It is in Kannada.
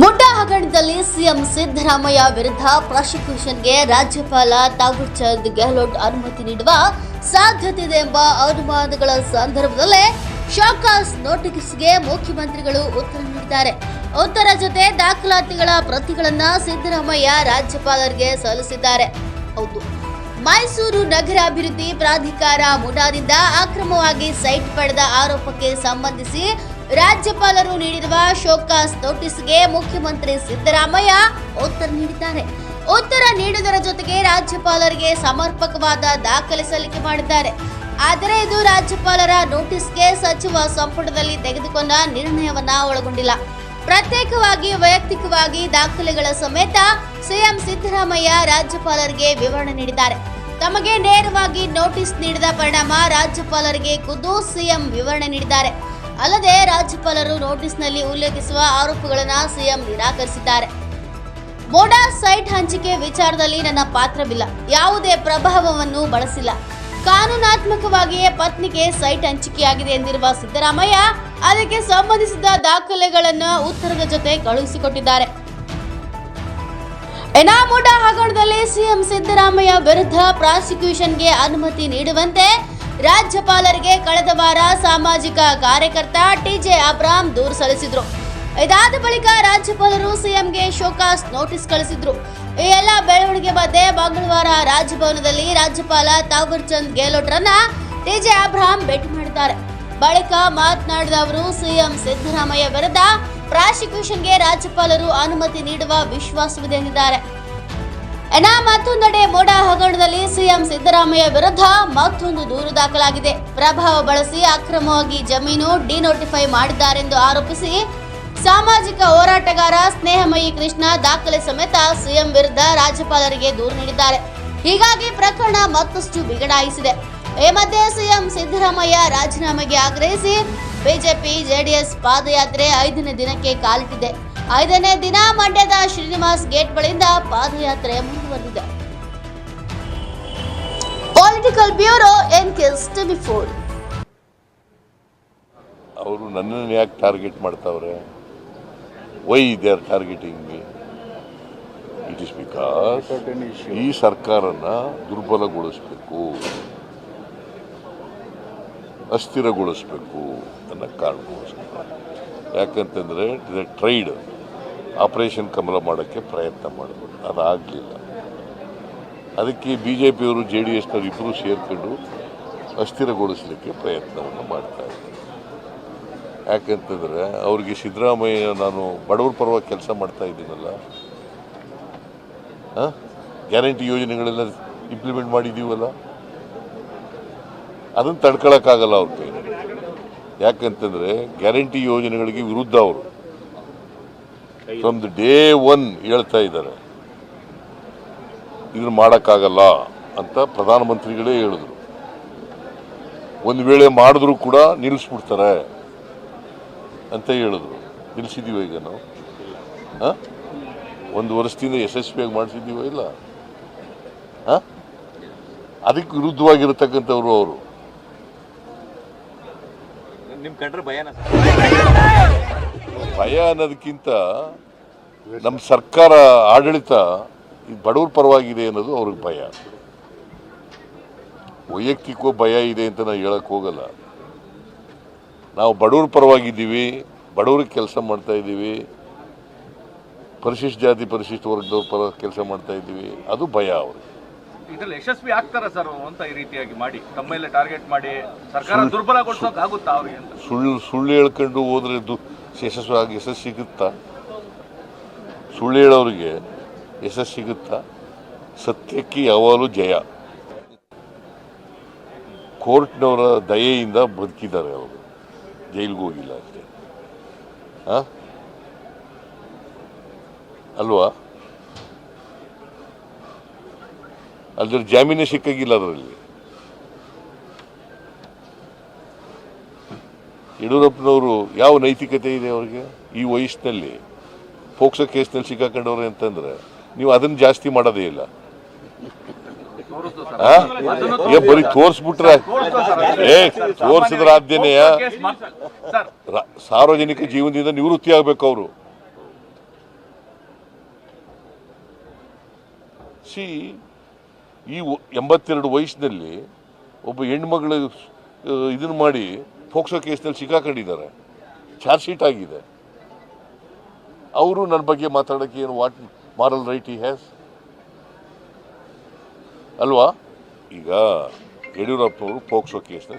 ಮುಡ್ಡ ಹಗರಣದಲ್ಲಿ ಸಿಎಂ ಸಿದ್ದರಾಮಯ್ಯ ವಿರುದ್ಧ ಪ್ರಾಸಿಕ್ಯೂಷನ್ಗೆ ರಾಜ್ಯಪಾಲ ತಾಗೂರ್ ಚಂದ್ ಗೆಹ್ಲೋಟ್ ಅನುಮತಿ ನೀಡುವ ಸಾಧ್ಯತೆ ಇದೆ ಎಂಬ ಅನುಮಾನಗಳ ಸಂದರ್ಭದಲ್ಲೇ ಶಾಕಾಸ್ ನೋಟಿಸ್ಗೆ ಮುಖ್ಯಮಂತ್ರಿಗಳು ಉತ್ತರ ನೀಡಿದ್ದಾರೆ. ಉತ್ತರ ಜೊತೆ ದಾಖಲಾತಿಗಳ ಪ್ರತಿಗಳನ್ನ ಸಿದ್ದರಾಮಯ್ಯ ರಾಜ್ಯಪಾಲರಿಗೆ ಸಲ್ಲಿಸಿದ್ದಾರೆ. ಹೌದು. ಮೈಸೂರು ನಗರಾಭಿವೃದ್ಧಿ ಪ್ರಾಧಿಕಾರ ಮುಡಾದಿಂದ ಅಕ್ರಮವಾಗಿ ಸೈಟ್ ಪಡೆದ ಆರೋಪಕ್ಕೆ ಸಂಬಂಧಿಸಿ ರಾಜ್ಯಪಾಲರು ನೀಡಿರುವ ಶೋಕಾಸ್ ನೋಟಿಸ್ಗೆ ಮುಖ್ಯಮಂತ್ರಿ ಸಿದ್ದರಾಮಯ್ಯ ಉತ್ತರ ನೀಡಿದ್ದಾರೆ. ಉತ್ತರ ನೀಡುವುದರ ಜೊತೆಗೆ ರಾಜ್ಯಪಾಲರಿಗೆ ಸಮರ್ಪಕವಾದ ದಾಖಲೆ ಸಲ್ಲಿಕೆ ಮಾಡಿದ್ದಾರೆ. ಆದರೆ ಇದು ರಾಜ್ಯಪಾಲರ ನೋಟಿಸ್ಗೆ ಸಚಿವ ಸಂಪುಟದಲ್ಲಿ ತೆಗೆದುಕೊಂಡ ನಿರ್ಣಯವನ್ನ ಒಳಗೊಂಡಿಲ್ಲ. ಪ್ರತ್ಯೇಕವಾಗಿ, ವೈಯಕ್ತಿಕವಾಗಿ ದಾಖಲೆಗಳ ಸಮೇತ ಸಿಎಂ ಸಿದ್ದರಾಮಯ್ಯ ರಾಜ್ಯಪಾಲರಿಗೆ ವಿವರಣೆ ನೀಡಿದ್ದಾರೆ. ತಮಗೆ ನೇರವಾಗಿ ನೋಟಿಸ್ ನೀಡಿದ ಪರಿಣಾಮ ರಾಜ್ಯಪಾಲರಿಗೆ ಖುದ್ದು ಸಿಎಂ ವಿವರಣೆ ನೀಡಿದ್ದಾರೆ. ಅಲ್ಲದೆ ರಾಜ್ಯಪಾಲರು ನೋಟಿಸ್ನಲ್ಲಿ ಉಲ್ಲೇಖಿಸುವ ಆರೋಪಗಳನ್ನು ಸಿಎಂ ನಿರಾಕರಿಸಿದ್ದಾರೆ. ಮೋಡಾ ಸೈಟ್ ಹಂಚಿಕೆ ವಿಚಾರದಲ್ಲಿ ನನ್ನ ಪಾತ್ರವಿಲ್ಲ. ಯಾವುದೇ ಪ್ರಭಾವವನ್ನು ಬಳಸಿಲ್ಲ. ಕಾನೂನಾತ್ಮಕವಾಗಿಯೇ ಪತ್ನಿಗೆ ಸೈಟ್ ಹಂಚಿಕೆಯಾಗಿದೆ ಎಂದಿರುವ ಸಿದ್ದರಾಮಯ್ಯ, ಅದಕ್ಕೆ ಸಂಬಂಧಿಸಿದ ದಾಖಲೆಗಳನ್ನು ಉತ್ತರದ ಜೊತೆ ಕಳುಹಿಸಿಕೊಟ್ಟಿದ್ದಾರೆ. ಎನಾಮೋಡಾ ಹಗರಣದಲ್ಲಿ ಸಿಎಂ ಸಿದ್ದರಾಮಯ್ಯ ವಿರುದ್ಧ ಪ್ರಾಸಿಕ್ಯೂಷನ್ಗೆ ಅನುಮತಿ ನೀಡುವಂತೆ ರಾಜ್ಯಪಾಲರಿಗೆ ಕಳೆದ ವಾರ ಸಾಮಾಜಿಕ ಕಾರ್ಯಕರ್ತ ಟಿಜೆ ಅಬ್ರಾಮ್ ದೂರು ಸಲ್ಲಿಸಿದ್ರು. ಇದಾದ ಬಳಿಕ ರಾಜ್ಯಪಾಲರು ಸಿಎಂಗೆ ಶೋಕಾಸ್ ನೋಟಿಸ್ ಕಳಿಸಿದ್ರು. ಈ ಎಲ್ಲ ಬೆಳವಣಿಗೆ ಮಧ್ಯೆ ಮಂಗಳವಾರ ರಾಜಭವನದಲ್ಲಿ ರಾಜ್ಯಪಾಲ ತಾವರ್ಚಂದ್ ಗೆಹ್ಲೋಟ್ರನ್ನ ಟಿಜೆ ಅಬ್ರಾಮ್ ಭೇಟಿ ಮಾಡಿದ್ದಾರೆ. ಬಳಿಕ ಮಾತನಾಡಿದ ಅವರು, ಸಿಎಂ ಸಿದ್ದರಾಮಯ್ಯ ವಿರುದ್ಧ ಪ್ರಾಸಿಕ್ಯೂಷನ್ಗೆ ರಾಜ್ಯಪಾಲರು ಅನುಮತಿ ನೀಡುವ ವಿಶ್ವಾಸವಿದೆ ಎಂದಿದ್ದಾರೆ. ಎನ ಮತ್ತೊಂದೆಡೆ ಮೋಡ ಹಗರಣದಲ್ಲಿ ಸಿಎಂ ಸಿದ್ದರಾಮಯ್ಯ ವಿರುದ್ಧ ಮತ್ತೊಂದು ದೂರು ದಾಖಲಾಗಿದೆ. ಪ್ರಭಾವ ಬಳಸಿ ಅಕ್ರಮವಾಗಿ ಜಮೀನು ಡಿನೋಟಿಫೈ ಮಾಡಿದ್ದಾರೆಂದು ಆರೋಪಿಸಿ ಸಾಮಾಜಿಕ ಹೋರಾಟಗಾರ ಸ್ನೇಹಮಯಿ ಕೃಷ್ಣ ದಾಖಲೆ ಸಮೇತ ಸಿಎಂ ವಿರುದ್ಧ ರಾಜ್ಯಪಾಲರಿಗೆ ದೂರು ನೀಡಿದ್ದಾರೆ. ಹೀಗಾಗಿ ಪ್ರಕರಣ ಮತ್ತಷ್ಟು ಬಿಗಡಾಯಿಸಿದೆ. ಈ ಮಧ್ಯೆ ಸಿಎಂ ಸಿದ್ದರಾಮಯ್ಯ ರಾಜೀನಾಮೆಗೆ ಆಗ್ರಹಿಸಿ ಬಿಜೆಪಿ, ಜೆಡಿಎಸ್ ಪಾದಯಾತ್ರೆ ಐದನೇ ದಿನಕ್ಕೆ ಕಾಲಿಟ್ಟಿದೆ. ಐದನೇ ದಿನ ಮಂಡ್ಯದ ಶ್ರೀನಿವಾಸ್ ಗೇಟ್ ಬಳಿಯಿಂದ ಪಾದಯಾತ್ರೆ ಮುಂದುವರೆದಿದೆ. ಪೊಲಿಟಿಕಲ್ ಬ್ಯೂರೋ ಎನ್ ಫೋರ್ ಅವರು ನನ್ನನ್ನು ಯಾಕೆ ಟಾರ್ಗೆಟ್ ಮಾಡ್ತಾವ್ರೆ? Why they are targeting it is because ಈ ಸರ್ಕಾರನ ದುರ್ಬಲಗೊಳಿಸಬೇಕು. ಅಸ್ಥಿರಗೊಳಿಸಬೇಕು ಅನ್ನೋ ಕಾರಣಕ್ಕೋಸ್ಕರ. ಯಾಕಂತಂದರೆ ಟ್ರೈಡ್ ಆಪರೇಷನ್ ಕಮಲ ಮಾಡೋಕ್ಕೆ ಪ್ರಯತ್ನ ಮಾಡಿದ್ರು ಅದಾಗಲಿಲ್ಲ. ಅದಕ್ಕೆ ಬಿ ಜೆ ಪಿಯವರು ಜೆ ಡಿ ಎಸ್ನವರು ಇಬ್ಬರು ಸೇರ್ಕೊಂಡು ಅಸ್ಥಿರಗೊಳಿಸಲಿಕ್ಕೆ ಪ್ರಯತ್ನವನ್ನು ಮಾಡ್ತಾ ಇದ್ದಾರೆ. ಯಾಕಂತಂದರೆ ಅವ್ರಿಗೆ ಸಿದ್ದರಾಮಯ್ಯ ನಾನು ಬಡವರ ಪರವಾಗಿ ಕೆಲಸ ಮಾಡ್ತಾ ಇದ್ದೀನಲ್ಲ. ಗ್ಯಾರಂಟಿ ಯೋಜನೆಗಳೆಲ್ಲ ಇಂಪ್ಲಿಮೆಂಟ್ ಮಾಡಿದ್ದೀವಲ್ಲ? ಅದನ್ನು ತಡ್ಕೊಳಕ್ಕಾಗಲ್ಲ ಅವ್ರ. ಕೈ ಯಾಕಂತಂದರೆ ಗ್ಯಾರಂಟಿ ಯೋಜನೆಗಳಿಗೆ ವಿರುದ್ಧ ಅವರು. ಫ್ರಮ್ ದ ಡೇ ಒನ್ ಹೇಳ್ತಾ ಇದ್ದಾರೆ. ಇದನ್ನು ಮಾಡೋಕ್ಕಾಗಲ್ಲ ಅಂತ ಪ್ರಧಾನಮಂತ್ರಿಗಳೇ ಹೇಳಿದ್ರು. ಒಂದು ವೇಳೆ ಮಾಡಿದ್ರು ಕೂಡ ನಿಲ್ಲಿಸ್ಬಿಡ್ತಾರೆ ಅಂತ ಹೇಳಿದ್ರು. ನಿಲ್ಲಿಸಿದ್ದೀವ ಈಗ ನಾವು? ಹಾಂ? ಒಂದು ವರ್ಷದಿಂದ ಯಶಸ್ವಿಯಾಗಿ ಮಾಡಿಸಿದ್ದೀವ ಇಲ್ಲ? ಹಾಂ? ಅದಕ್ಕೆ ವಿರುದ್ಧವಾಗಿರತಕ್ಕಂಥವ್ರು ಅವರು. ನಿಮ್ಮ ಕಂಡ್ರೆ ಭಯನ ಭಯ ಅನ್ನೋದಕ್ಕಿಂತ ನಮ್ಮ ಸರ್ಕಾರ ಆಡಳಿತ ಈ ಬಡವ್ರ ಪರವಾಗಿದೆ ಅನ್ನೋದು ಅವ್ರಿಗೆ ಭಯ. ವೈಯಕ್ತಿಕವೂ ಭಯ ಇದೆ ಅಂತ ನಾವು ಹೇಳಕ್ ಹೋಗಲ್ಲ. ನಾವು ಬಡವ್ರ ಪರವಾಗಿದ್ದೀವಿ ಬಡವ್ರಿಗೆ ಕೆಲಸ ಮಾಡ್ತಾ ಇದ್ದೀವಿ ಪರಿಶಿಷ್ಟ ಜಾತಿ ಪರಿಶಿಷ್ಟ ವರ್ಗದವ್ರ ಪರ ಕೆಲಸ ಮಾಡ್ತಾ ಇದ್ದೀವಿ ಅದು ಭಯ ಅವ್ರಿಗೆ. ಇದ್ರಲ್ಲಿ ಯಶಸ್ವಿ ಆಗ್ತಾರ ಸರ್ ಅಂತ ಈ ರೀತಿಯಾಗಿ ಮಾಡಿ? ತಮ್ಮ ಮೇಲೆ ಟಾರ್ಗೆಟ್ ಮಾಡಿ ಸರ್ಕಾರ ದುರ್ಬಲಗೊಳಿಸೋಕೆ ಆಗುತ್ತಾ ಅವ್ರಿಗೆ ಸುಳ್ಳು ಸುಳ್ಳು ಹೇಳ್ಕೊಂಡು ಹೋದ್ರೆ ದು ಯಶಸ್ವಿ ಆಗಿ ಯಶಸ್ಸು ಸಿಗುತ್ತಾ? ಸುಳ್ಳು ಹೇಳೋರಿಗೆ ಯಶಸ್ಸು ಸಿಗುತ್ತಾ? ಸತ್ಯಕ್ಕೆ ಯಾವಾಗಲೂ ಜಯ. ಕೋರ್ಟ್ನವರ ದಯೆಯಿಂದ ಬದುಕಿದ್ದಾರೆ ಅವರು. ಜೈಲಿಗೆ ಹೋಗಿಲ್ಲ ಅಷ್ಟೇ. ಹಾ ಅಲ್ವಾ? ಅದ್ರ ಜಾಮೀನೇ ಸಿಕ್ಕಾಗಿಲ್ಲ ಅದರಲ್ಲಿ. ಯಡಿಯೂರಪ್ಪನವರು ಯಾವ ನೈತಿಕತೆ ಇದೆ ಅವರಿಗೆ? ಈ ವಯಸ್ಸಿನಲ್ಲಿ ಫೋಕ್ಸೋ ಕೇಸ್ನಲ್ಲಿ ಸಿಕ್ಕಾಕೊಂಡವ್ರೆ ಅಂತಂದ್ರೆ ನೀವು ಅದನ್ನು ಜಾಸ್ತಿ ಮಾಡೋದೇ ಇಲ್ಲ. ಬರೀ ತೋರಿಸ್ಬಿಟ್ರೆ ಏ ತೋರಿಸಿದ್ರ ಆದ್ಯನೆಯ ಸಾರ್ವಜನಿಕ ಜೀವನದಿಂದ ನಿವೃತ್ತಿ ಆಗ್ಬೇಕು ಅವರು. ಸಿ, ಈ ಎಂಬತ್ತೆರಡು ವಯಸ್ಸಿನಲ್ಲಿ ಒಬ್ಬ ಹೆಣ್ಮಗಳ ಇದನ್ನು ಮಾಡಿ ಫೋಕ್ಸೋ ಕೇಸ್ನಲ್ಲಿ ಸಿಕ್ಕಾಕೊಂಡಿದ್ದಾರೆ. ಚಾರ್ಜ್ ಶೀಟ್ ಆಗಿದೆ. ಅವರು ನನ್ನ ಬಗ್ಗೆ ಮಾತಾಡೋಕ್ಕೆ ಏನು what moral right he has ಅಲ್ವಾ? ಈಗ ಯಡಿಯೂರಪ್ಪನವರು ಫೋಕ್ಸೋ ಕೇಸ್ನ